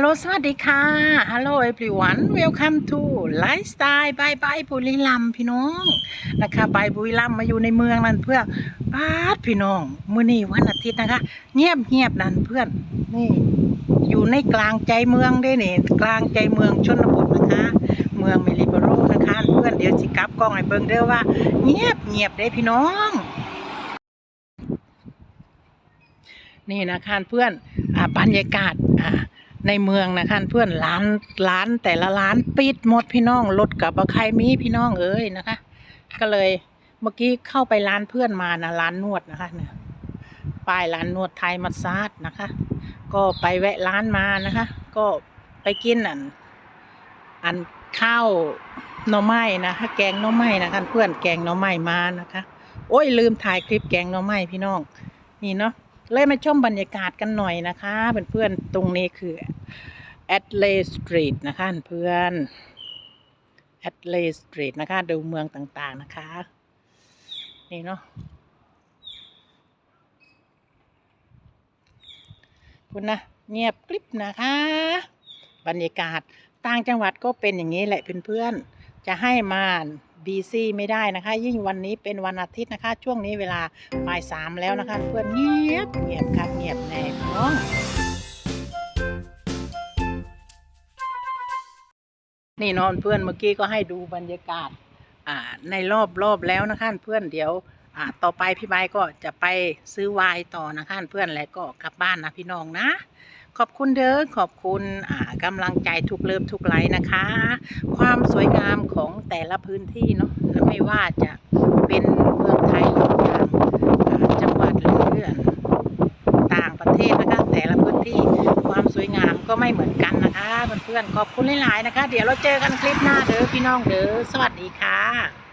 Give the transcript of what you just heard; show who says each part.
Speaker 1: ฮัลโหลสวัสดีค่ะ ฮัลโหล everyone welcome to lifestyle by by บุรีรัมพี่น้อง นะคะไปบุรีรัมมาอยู่ในเมืองนั่นเพื่อปาดพี่น้อง มื้อนี้วันอาทิตย์นะคะ เงียบเงียบนั่นเพื่อน นี่ อยู่ในกลางใจเมืองได้นี่กลางใจเมืองชนบทนะคะ เมืองเมลิโบโรนะคะ เพื่อนเดี๋ยวสิกลับกล้องให้เบิ่งเด้อว่า เงียบเงียบเด้พี่น้อง นี่นะคะเพื่อน อ่าบรรยากาศ อ่า ในเมืองนะคะเพื่อนร้านร้านแต่ละร้านปิดหมดพี่น้องรถกับใครมีพี่น้องเอ้ยนะคะ ก็เลยเมื่อกี้เข้าไปร้านเพื่อนมานะร้านนวดนะคะเนี่ยป้ายร้านนวดไทยมัสซาดนะคะ ก็ไปแวะร้านมานะคะ ก็ไปกินอันอันข้าวหน่อไม้นะคะแกงหน่อไม้นะคะเพื่อนแกงหน่อไม้มานะคะ โอ้ยลืมถ่ายคลิปแกงหน่อไม้พี่น้องนี่เนาะ เลยมาชมบรรยากาศกันหน่อยนะคะเพื่อนๆตรงนี้คือ a d l a y Street นะคะเพื่อน a d l a y Street นะคะ ดูเมืองต่างๆนะคะ นี่เนาะคุณนะ เงียบกริบนะคะ บรรยากาศต่างจังหวัดก็เป็นอย่างนี้แหละเพื่อนๆจะให้มา บีซี่ไม่ได้นะคะ ยิ่งวันนี้เป็นวันอาทิตย์นะคะ ช่วงนี้เวลาบ่ายสามแล้วนะคะ เพื่อนเงียบเงียบครับเงียบแน่นองนี่นอนเพื่อนเมื่อกี้ก็ให้ดูบรรยากาศในรอบรอบแล้วนะคะเพื่อนเดี๋ยวต่อไปพี่ใบก็จะไปซื้อไวน์ต่อนะคะเพื่อนแล้วก็กลับบ้านนะพี่น้องนะ ขอบคุณเด้อขอบคุณอ่ากำลังใจทุกเลิฟทุกไลค์นะคะ ความสวยงามของแต่ละพื้นที่เนาะไม่ว่าจะเป็นเมืองไทยหรือต่างจังหวัดหรือต่างประเทศนะคะ แต่ละพื้นที่ความสวยงามก็ไม่เหมือนกันนะคะเพื่อนๆขอบคุณหลายๆนะคะ เดี๋ยวเราเจอกันคลิปหน้าเด้อพี่น้องเด้อสวัสดีค่ะ